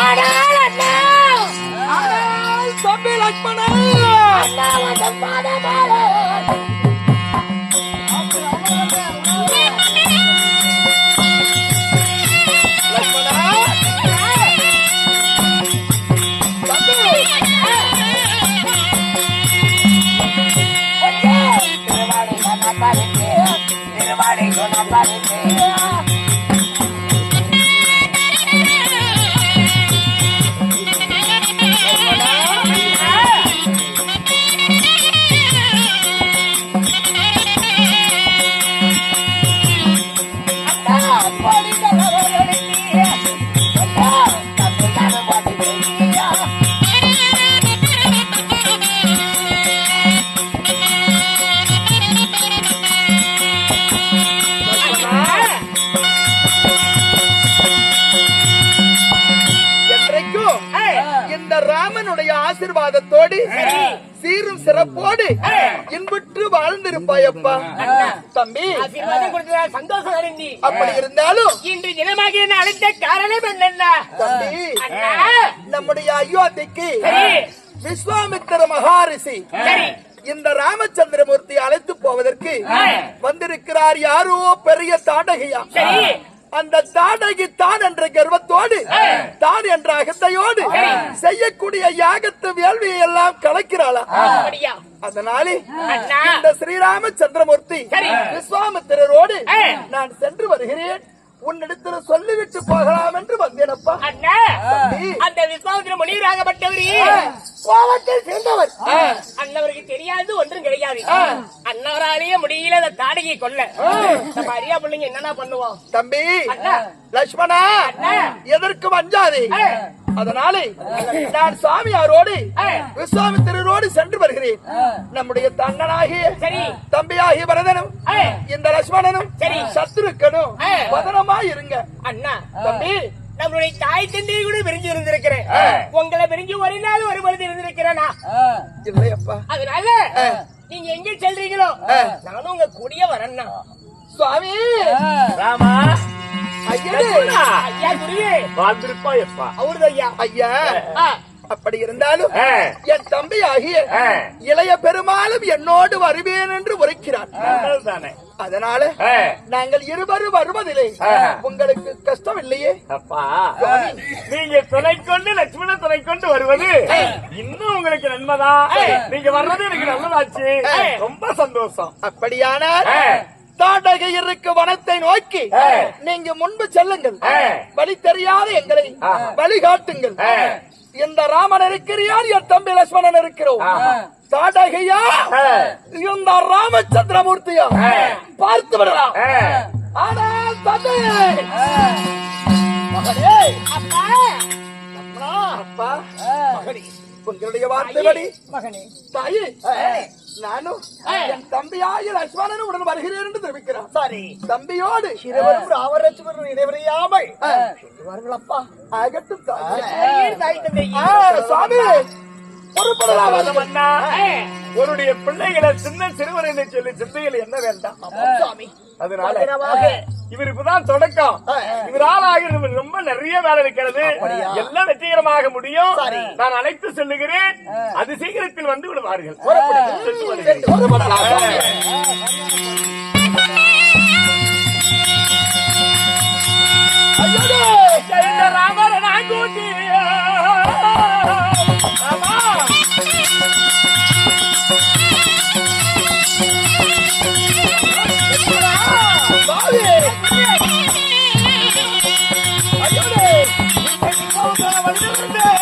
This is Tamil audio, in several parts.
ஆனால் அண்ணா ஆனால் தம்பி லக்ஷ்மணா அண்ணா ஆசீர்வாதத்தோடு சீரும் சிறப்போடு இன்புற்று வாழ்ந்திருப்பாயப்பா. தம்பி சந்தோஷம் அடைந்தி. அப்படி இருந்தாலும் இன்று தினமாக என்ன அழைத்த காரணம் என்னன்னா? தம்பி அண்ணா. நம்முடைய அயோத்திக்கு. விஸ்வாமித்திர மகாரிஷி சரி. இந்த ராமச்சந்திரமூர்த்தி அழைத்து போவதற்கு வந்திருக்கிறார் யாரோ பெரிய தாடகையா. சரி. அந்த தாடகி தான் என்ற கர்வத்தோடு தான் என்ற அகத்தையோடு செய்யக்கூடிய யாகத்து வேள்வியை எல்லாம் கலக்கிறாளா அதனாலே. இந்த ஸ்ரீராம சந்திரமூர்த்தி. விஸ்வாமித்திரரோடு. நான் சென்று வருகிறேன் உன்னிடத்தில் சொல்லிவிட்டு போகலாம் என்று வந்தேனப்பா. அந்த விஸ்வாமித்திர முனிவராகப்பட்டவரு ஆ. கோபத்தில் சேர்ந்தவர் அண்ணவருக்கு தெரியாது ஒன்றும் கிடையாது அண்ணவராலேயே முடியல அந்த தாடகையை கொல்ல நம்ம அரியா பிள்ளைங்க என்னன்னா பண்ணுவோம் தம்பி அண்ணா. லட்சுமணா அண்ணா. எதற்கும் அஞ்சாதே. அதனாலே நான் சாமியாரோடு. விஸ்வாமித்திரரோடு சென்று வருகிறேன் நம்முடைய தன்னனாகிய சரி. தம்பியாகிய பரதனும். இந்த லட்சுமணனும். சத்துருக்கனும் ஆ. பதனமா இருங்க அண்ணா தம்பி நம்மளுடைய தாய் தந்தையை கூட பிரிஞ்சு இருந்திருக்கிறேன். உங்களை பிரிஞ்சு ஒரு நாள் ஒரு பொழுது இருந்திருக்கிறேனா? அதனால நீங்க எங்க செல்றீங்களோ? நானும் உங்க கூடிய வரேன்னா. சுவாமி! ராமா! ஐயா குருவே! வாழ்ந்திருப்பாயப்பா. அவருது ஐயா. ஐயா. ஆ, அப்படி இருந்தாலும். என் தம்பி ஆகிய. இளைய பெருமாளும் என்னோடு வருவேன் என்று உரைக்கிறார். அதனால. நாங்கள் இருவரும் வருவதில்லை. உங்களுக்கு கஷ்டம் இல்லையே அப்பா நீங்க துணை கொண்டு லட்சுமண துணை கொண்டு வருவது இன்னும் உங்களுக்கு நன்மைதான். நீங்க வர்றது எனக்கு நல்லதாச்சு. ரொம்ப சந்தோஷம். அப்படியானால் இருக்கு வனத்தை நோக்கி. நீங்க முன்பு செல்லுங்கள். வழி தெரியாத எங்களை. வழிகாட்டுங்கள். இந்த ராமன் இருக்கிறார் என் தம்பி லட்சுமணன் இருக்கிறோம். தாடகையா. இந்த ராமச்சந்திரமூர்த்தியா? பார்த்து விடலாம். ஆனால் தந்தை மகனே அப்பா! அம்மா, அப்பா மகனே உங்களுடைய வார்த்தைப்படி மகனே தாயே நானும் என் தம்பியாய லட்சுமணனும் உடன் வருகிறேன் என்று தெரிவிக்கிறான். சாரி. தம்பியோடு இருவரும் ராமரட்சுமரும் இடைவெளியாமல் அப்பா ஆகட்டும் சுவாமி. பொறுப்படலாம்? உன்னுடைய பிள்ளைகளை சின்ன சிறுவர் என்று சொல்லி சிந்தையில் என்ன வேண்டாம்? அதனால பத்திரமாக. இவர் இப்பதான் தொடக்கம் இவரால் ஆகிறது ரொம்ப நிறைய வேலை இருக்கிறது. எல்லாம் வெற்றிகரமாக முடியும். நான் அழைத்து செல்லுகிறேன். அது சீக்கிரத்தில் வந்து விடுவார்கள். சென்று வருகிறேன்.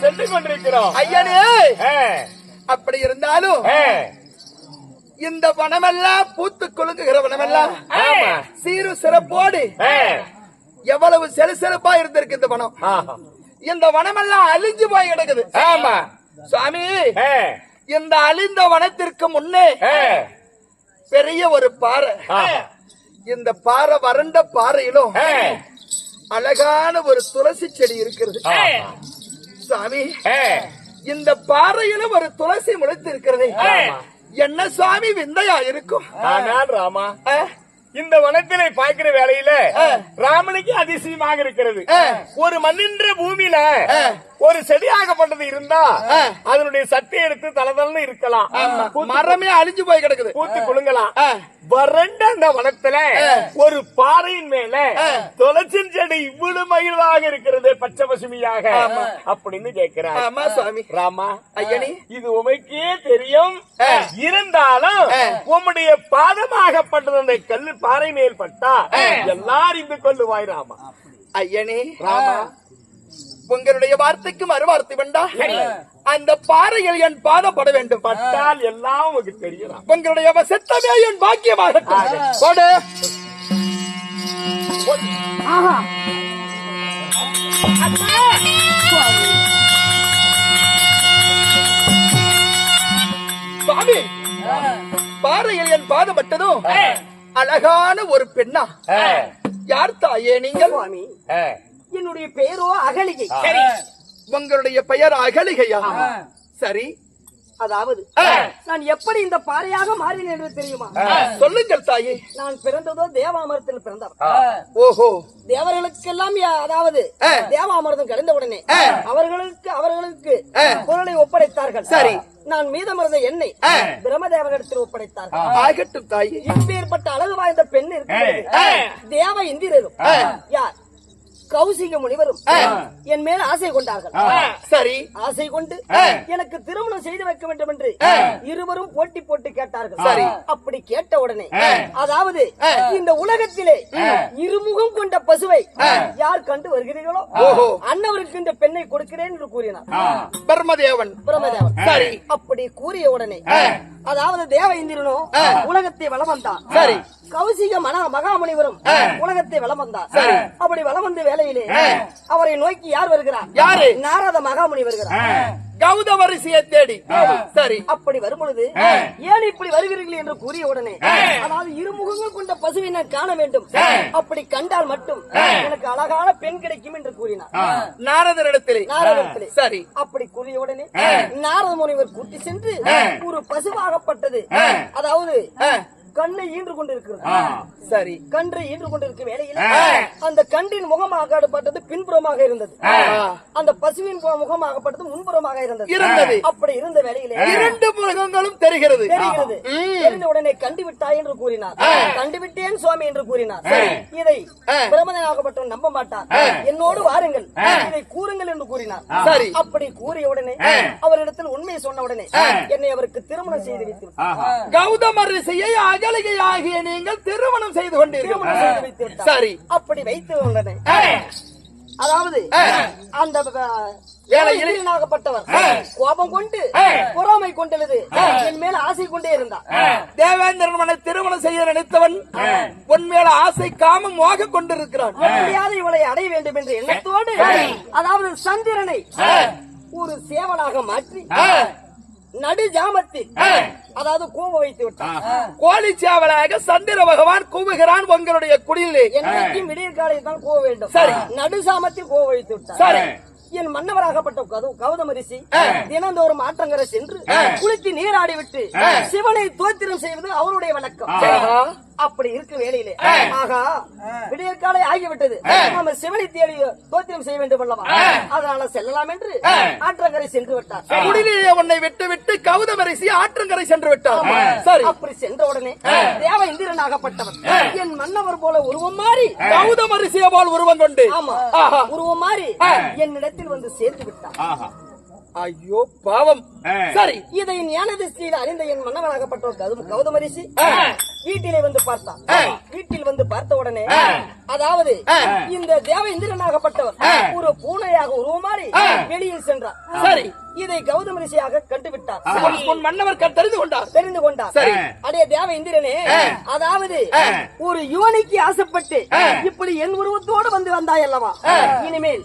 சென்று கொண்டிருக்கிறோம் ஐயனே அப்படி இருந்தாலும் இந்த வனமெல்லாம் பூத்து கொழுங்குகிற வனமெல்லாம் சீரு சிறப்போடு எவ்வளவு செலுசிறப்பா இருந்திருக்கு இந்த வனம். இந்த வனமெல்லாம் அழிஞ்சு போய் கிடக்குது. ஆமா. சுவாமி இந்த அழிந்த வனத்திற்கு முன்னே பெரிய ஒரு பாறை. இந்த பாறை வறண்ட பாறையிலும் அழகான ஒரு துளசி செடி இருக்கிறது. சுவாமி இந்த பாறையிலும் ஒரு துளசி முளைத்து இருக்கிறது. என்ன சுவாமி விந்தையா இருக்கும்? ராமா? இந்த வனத்திலே பார்க்கிற வேலையில ராமனுக்கு அதிசயமாக இருக்கிறது. ஒரு மண்ணின்ற பூமியில ஒரு செடியாகப்பட்டது இருந்தா அதனுடைய சட்டை எடுத்து தலதலன்னு இருக்கலாம். மரமே அழிஞ்சு போய் கிடக்குது. பூத்து குலுங்கலாம் ஆ. வறண்ட அந்த வனத்துல ஒரு பாறையின் மேல துளசின் செடி இவ்வளவு மகிழ்வாக இருக்கிறது பச்சை பசுமையாக அப்படின்னு சுவாமி. ராமா ஐயனி. இது உமைக்கே தெரியும். இருந்தாலும் உம்முடைய பாதமாகப்பட்டது அந்த கல்லு பாறை மேல் பட்டா. எல்லாரும் இந்த கொள்ளுவாய் ராமா. ஐயனே ராமா உங்களுடைய வார்த்தைக்கு மறுவார்த்தை வேண்டா. அந்த பாறையில் என் பாதம் பட வேண்டும். பட்டால் எல்லாம் உனக்கு தெரியும் உங்களுடைய செத்தமே என் பாக்கியமாக போடு. பாறையில் என் பாதம் பட்டதும் அழகான ஒரு பெண்ணா. யார் தாயே நீங்கள் சுவாமி. என்னுடைய பெயரோ அகலிகை. சரி. உங்களுடைய பெயர் அகலிகையா? சரி. அதாவது நான் எப்படி இந்த பாறையாக மாறினேன் என்று தெரியுமா? சொல்லுங்கள் தாயே. நான் பிறந்ததோ தேவாமரத்தில் பிறந்தவர். ஓஹோ. தேவர்களுக்கெல்லாம் அதாவது தேவாமிர்தம் கிடைந்த உடனே அவர்களுக்கு அவர்களுக்கு பொருளை ஒப்படைத்தார்கள். சரி. நான் மீதமிருந்த எண்ணெய் பிரம்மதேவனிடத்தில் ஒப்படைத்தார்கள். ஆகட்டும் தாயே. இப்பேற்பட்ட அழகு வாய்ந்த பெண் இருக்கிறது. தேவ இந்திரரும் யார்? கௌசிக முனிவரும் என் மேல் ஆசை கொண்டார்கள். சரி. ஆசை கொண்டு எனக்கு திருமணம் செய்து வைக்க வேண்டும் என்று இருவரும் போட்டி போட்டு கேட்டார்கள். சரி. அப்படி கேட்ட உடனே அதாவது இந்த உலகத்திலே இருமுகம் கொண்ட பசுவை யார் கண்டு வருகிறீர்களோ ஓஹோ. அன்னவருக்கு இந்த பெண்ணை கொடுக்கிறேன் என்று கூறினார். பிரம்மதேவன். பிரம்மதேவன். சரி. அப்படி கூறிய உடனே அதாவது தேவ இந்திரனும் உலகத்தை வலம் வந்தான் சரி. கௌசிக மன மகாமுனிவரும் உலகத்தை வலம் வந்தார். அப்படி வலம் வந்த வேளையிலே அவரை நோக்கி யார் வருகிறார்? யாரு? நாரத மகாமுனி வருகிறார் கௌதம ரிஷியை தேடி சரி. அப்படி வரும் பொழுது ஏன் இப்படி வருகிறீர்கள் என்று கூறிய உடனே அதாவது இருமுகங்கள் கொண்ட பசுவை நான் காண வேண்டும். அப்படி கண்டால் மட்டும் எனக்கு அழகான பெண் கிடைக்கும் என்று கூறினார். நாரதரிடத்திலே. நாரதத்திலே சரி. அப்படி கூறிய உடனே நாரத முனிவர் கூட்டி சென்று ஒரு பசுவாகப்பட்டது. அதாவது கண்ணை ஈன்று கொண்டிருக்கிறது. சரி. கன்றை ஈன்று கொண்டிருக்க வேளையில் அந்த கன்றின் முகமாகப்பட்டது பின்புறமாக இருந்தது. அந்த பசுவின் பு- முகமாகப்பட்டது முன்புறமாக இருந்தது. இருந்தது. அப்படி இருந்த வேளையிலே இரண்டு முகங்களும் தெரிகிறது. தெரிகிறது. தெரிந்த உடனே கண்டு விட்டாய் என்று கூறினார். கண்டு விட்டேன் சுவாமி என்று கூறினார். இதை பிரமதனாகப்பட்டவன் நம்ப மாட்டார் என்னோடு வாருங்கள். இதை கூறுங்கள் என்று கூறினார். சரி. அப்படி கூறிய உடனே அவரிடத்தில் உண்மையை சொன்ன உடனே என்னை அவருக்கு திருமணம் செய்து வைத்து. கௌதம ரிஷியை அகலிகை ஆகிய நீங்கள் திருமணம் செய்து கொண்டீர்கள். சரி. அப்படி வைத்து அதாவது அந்த கோபம் கொண்டு பொறாமை கொண்டெழுது. என் மேல ஆசை கொண்டே இருந்தார். தேவேந்திரன் திருமணம் செய்ய நினைத்தவன் உன் மேல ஆசை காமம் மோக கொண்டிருக்கிறான் எப்படியாவது இவளை அடைய வேண்டும் என்ற எண்ணத்தோடு அதாவது சந்திரனை ஒரு சேவலாக மாற்றி நடு ஜாமத்தில் அதாவது கூவ வைத்து விட்டார் கோழி சேவலாக சந்திர பகவான் கூவுகிறான் உங்களுடைய குடிலே. என்றைக்கும் விடியற் காலையில் தான் கூவ வேண்டும். சரி. நடு சாமத்தில் கூவ வைத்து விட்டார் சரி. என் மன்னவராகப்பட்ட கௌ- கௌதம ரிஷி தினந்தோறும் ஆற்றங்கரை சென்று குளித்து நீராடி விட்டு சிவனை தோத்திரம் செய்வது அவருடைய வழக்கம். அப்படி இருக்க வேளையிலே ஆகா விடியற்காலை ஆகிவிட்டது. நாம சிவனை தேடி தோத்திரம் செய்ய வேண்டும் அல்லவா? அதனால செல்லலாம் என்று ஆற்றங்கரை சென்று விட்டார். குடிலே உன்னை விட்டு விட்டு கௌதம ரிஷி ஆற்றங்கரை சென்று விட்டார். சரி. அப்படி சென்ற உடனே தேவ இந்திரனாகப்பட்டவர். என் மன்னவர் போல உருவம் மாறி கௌதம ரிஷியை போல் உருவம் கொண்டு. ஆமா. ஆஹா. உருவம் மாறி என்னிடத்தில் வந்து சேர்த்து விட்டார். ஐயோ பாவம். சரி. இதை ஞான திருஷ்டியில் அறிந்த என் மன்னவனாகப்பட்டவர் கௌதம- கௌதம ரிஷி வீட்டிலே வந்து பார்த்தான் வீட்டில் வந்து பார்த்த உடனே அதாவது இந்த தேவ இந்திரனாகப்பட்டவர் ஒரு பூனையாக உருவமாறி வெளியில் சென்றார். சரி. இதை கௌதம ரிஷியாக கண்டுவிட்டார். மன்னவர் தெரிந்து கொண்டார். தெரிந்து கொண்டார். சரி. அடைய தேவ இந்திரனே அதாவது ஒரு யுவனிக்கு ஆசைப்பட்டு இப்படி என் உருவத்தோடு வந்து வந்தாய் அல்லவா இனிமேல்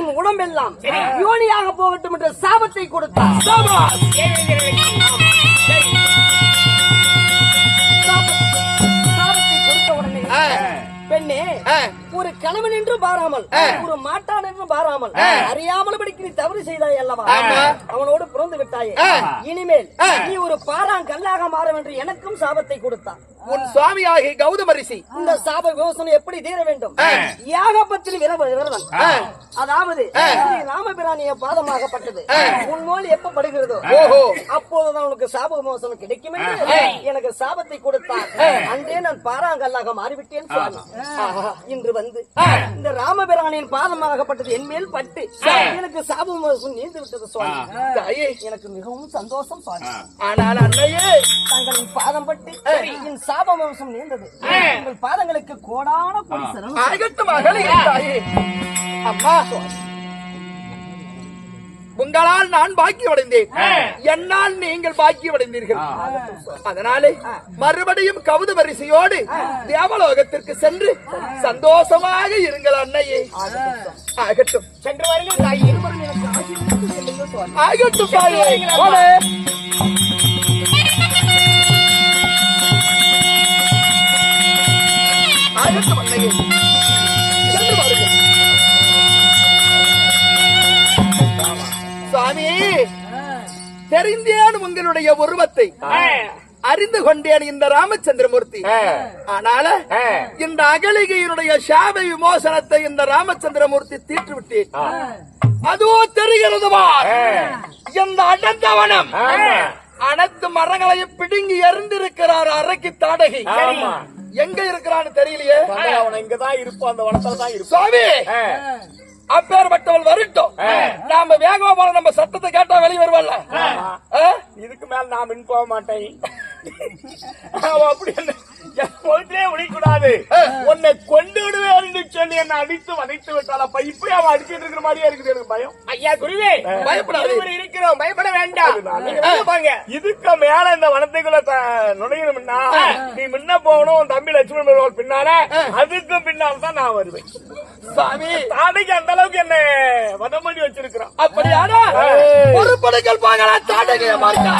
உன் உடம்பெல்லாம் யுவனியாக போகட்டும் என்ற சாபத்தை கொடுத்தார். பெண்ணே. ஒரு கணவன் என்று பாராமல் ஒரு மாட்டான் என்று பாராமல் அறியாமல் படிக்க நீ தவறு செய்தாய் அல்லவா. அவனோடு பிறந்து விட்டாயே. இனிமேல் நீ ஒரு பாறாங் கல்லாக மாற என்று எனக்கும் சாபத்தை கொடுத்தான். உன் சுவாமியாகி கௌதம ரிஷி. இந்த சாப விமோசனம் எப்படி தீர வேண்டும்? யாகப்பத்தில் விரவ விரதன் அதாவது ராமபிரானிய பாதமாகப்பட்டது. உன் மோல் எப்ப படுகிறதோ. அப்போதுதான் உனக்கு சாப விமோசனம் கிடைக்கும் எனக்கு சாபத்தை கொடுத்தார் அன்றே நான் பாறாங்கல்லாக மாறிவிட்டேன் சுவாமி இன்று வந்து இந்த ராமபிரானியின் பாதமாகப்பட்டது என் மேல் பட்டு. எனக்கு சாப விமோசனம் நீந்து விட்டது சுவாமி. எனக்கு மிகவும் சந்தோஷம் சுவாமி. ஆனால் அன்னையே தங்களின் பாதம் பட்டு என் சாப விமோசனம் நீந்தது. உங்கள் பாதங்களுக்கு கோடான தாயே. அம்மா உங்களால் நான் பாக்கியமடைந்தேன். என்னால் நீங்கள் பாக்கியமடைந்தீர்கள். அதனாலே மறுபடியும் கவுத வரிசையோடு தேவலோகத்திற்கு சென்று சந்தோஷமாக இருங்கள் அன்னையே. ஆகட்டும். சென்று வருங்கள் தாயே. சுவாமி தெரிந்தேன் உங்களுடைய உருவத்தை அறிந்து கொண்டேன் இந்த ராமச்சந்திரமூர்த்தி. ஆனால இந்த அகலிகையினுடைய சாப விமோசனத்தை இந்த ராமச்சந்திரமூர்த்தி தீட்டு விட்டேன் அதுவோ தெரிகிறதுமா இந்த அடந்தவனம் அனைத்து மரங்களையும் பிடுங்கி எறிந்திருக்கிறார் அரக்கி தாடகி. எங்க இருக்கிறான்னு தெரியலையே? அவன் இங்கதான் இருப்பான் அந்த வனத்துல தான் அப்பேற்பட்டவள் வரட்டும். நாம வேகமா போல நம்ம சத்தத்தை கேட்டா வெளியே வருவாள்ல? இதுக்கு மேல நான் மின் போக மாட்டேன். அப்படி என்ன முகத்திலே விழிக்கூடாது உன்னை கொண்டு விடுவேன் சொல்லி என்ன அடித்து வதைத்து விட்டாள் அப்ப இப்படி அவன் அடிச்சிட்டு இருக்கிற மாதிரியே இருக்குது எனக்கு பயம். ஐயா குருவே பயப்படாதே. இருக்கிறோம். பயப்பட வேண்டாம். இதுக்கு மேல இந்த வனத்துக்குள்ள நுழையணும்னா நீ முன்ன போகணும். உன் தம்பி லட்சுமணன் வருவாள் பின்னால. அதுக்கு பின்னால் தான் நான் வருவேன். சாமி. தாடைக்கு அந்த அளவுக்கு என்ன வதம் பண்ணி வச்சிருக்கிறான். அப்படியானா பொறுப்படைகள் பாங்களா தாடகைய மாட்டா